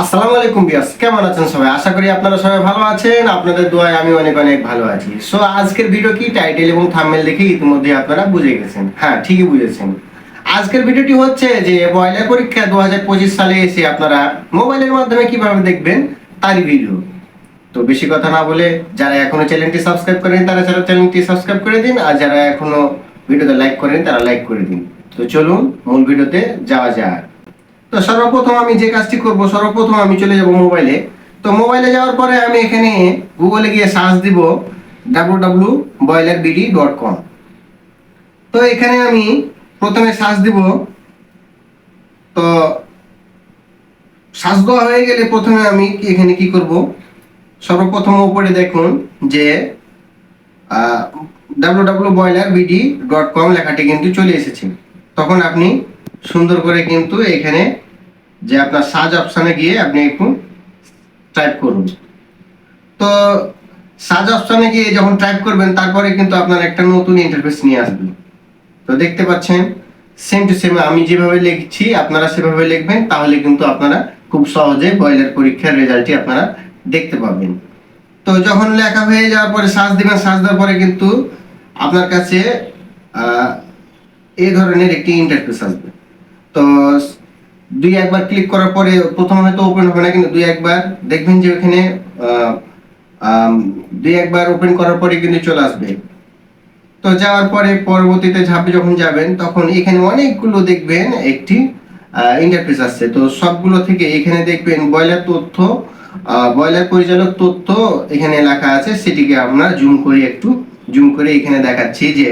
আসসালামু আলাইকুম বিয়াস কেমন আছেন সবাই? আশা করি আপনারা সবাই ভালো আছেন, আপনাদের দোয়ায় আমি অনেক অনেক ভালো আছি। সো আজকের ভিডিও কি? টাইটেল এবং থাম্বনেল দেখে ইতিমধ্যে আপনারা বুঝে গেছেন। হ্যাঁ ঠিকই বুঝেছেন। আজকের ভিডিওটি হচ্ছে যে বয়লার পরীক্ষা দু হাজার পঁচিশ সালে এসে আপনারা মোবাইলের মাধ্যমে কীভাবে দেখবেন তারই ভিডিও তো বেশি কথা না বলে, যারা এখনও চ্যানেলটি সাবস্ক্রাইব করেন তারা যারা চ্যানেলটি সাবস্ক্রাইব করে দিন, আর যারা এখনও ভিডিওতে লাইক করেন তারা লাইক করে দিন। তো চলুন, মূল ভিডিওতে যাওয়া যাক। তো সর্বপ্রথম আমি যে কাজটি করব, সর্বপ্রথম আমি চলে যাব মোবাইলে। তো মোবাইলে যাওয়ার পরে আমি এখানে গুগলে গিয়ে সার্চ দিব W W boiler BD dot com তো এখানে আমি প্রথমে সার্চ দিব। তো সার্চ দেওয়া হয়ে গেলে প্রথমে আমি এখানে কি করব? সর্বপ্রথম উপরে দেখুন যে W W boiler BD dot com লেখাটি কিন্তু চলে এসেছে। তখন আপনি সুন্দর করে কিন্তু এখানে যে আপনার সার্চ অপশানে গিয়ে আপনি একটু টাইপ করুন। তো সার্চ অপশানে গিয়ে যখন টাইপ করবেন, তারপরে কিন্তু আপনার একটা নতুন ইন্টারফেস নিয়ে আসবে। তো দেখতে পাচ্ছেন সেম টু সেম আমি যেভাবে লিখছি, আপনারা সেভাবে লিখবেন, তাহলে কিন্তু আপনারা খুব সহজে বয়লার পরীক্ষার রেজাল্টটি আপনারা দেখতে পাবেন। তো যখন লেখা হয়ে যাওয়ার পরে সার্চ দিবেন সার্চ দেওয়ার পরে কিন্তু আপনার কাছে এই ধরনের একটি ইন্টারফেস আসবে। তো দুই একবার ক্লিক করার পরে প্রথম হয়তো ওপেন হবে না, কিন্তু দুই একবার দেখবেন যে ওখানে দুই একবার ওপেন করার পরে কিন্তু চলে আসবে। তো যাওয়ার পরে পরবর্তীতে ঝাঁপে যখন যাবেন, তখন এখানে অনেকগুলো দেখবেন একটি ইন্টারফেস আসছে। তো সবগুলো থেকে এখানে দেখবেন বয়লার তথ্য বয়লার পরিচালক তথ্য এখানে লেখা আছে। সেটিকে আমরা জুম করে একটু জুম করে এখানে দেখাচ্ছি যে,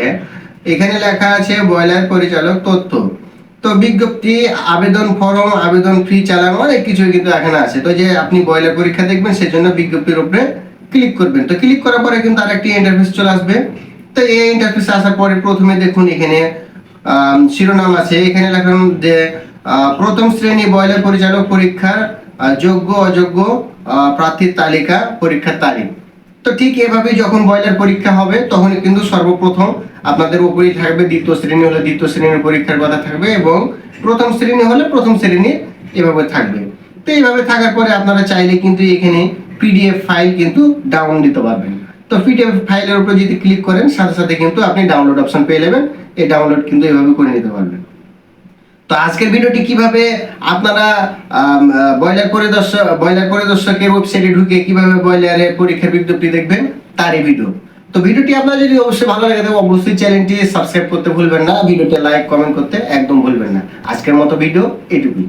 এখানে লেখা আছে বয়লার পরিচালক তথ্য। তো বিজ্ঞপ্তি, আবেদন ফর্ম, আবেদন ফি চালান অনেক কিছু কিন্তু এখানে আছে। তো যে আপনি বয়লার পরীক্ষা দেখবেন, সেজন্য বিজ্ঞপ্তির উপরে ক্লিক করবেন। তো ক্লিক করার পরে কিন্তু আরেকটি ইন্টারফেস চলে আসবে। তো এই ইন্টারফেস আসার পরে প্রথমে দেখুন এখানে শিরোনাম আছে। এখানে লেখান যে প্রথম শ্রেণি বয়লার পরিচালক পরীক্ষার যোগ্য, অযোগ্য প্রার্থীর তালিকা, পরীক্ষার তারিখ। তো ঠিক এভাবে যখন বয়লার পরীক্ষা হবে তখন কিন্তু সর্বপ্রথম আপনাদের উপরেই থাকবে দ্বিতীয় শ্রেণি হলে দ্বিতীয় শ্রেণির পরীক্ষার কথা থাকবে এবং প্রথম শ্রেণি হলে প্রথম শ্রেণি এভাবে থাকবে। তো এইভাবে থাকার পরে আপনারা চাইলে কিন্তু এখানে পিডিএফ ফাইল কিন্তু ডাউন দিতে পারবেন। তো পিডিএফ ফাইলের উপরে যদি ক্লিক করেন, সাথে সাথে কিন্তু আপনি ডাউনলোড অপশন পেয়ে যাবেন। এই ডাউনলোড কিন্তু এভাবে করে নিতে পারবেন। তো আজকের ভিডিওটি কীভাবে আপনারা বয়লার পরিদর্শক বয়লার পরিদর্শকের ওয়েবসাইটে ঢুকে কীভাবে ব্রয়লারের পরীক্ষার বিজ্ঞপ্তি দেখবেন, তারই ভিডিও তো ভিডিওটি আপনার যদি অবশ্যই ভালো লাগে তবে অবশ্যই চ্যানেলটি সাবস্ক্রাইব করতে ভুলবেন না ভিডিওটি লাইক কমেন্ট করতে একদম ভুলবেন না। আজকের মতো ভিডিও এটুকুই।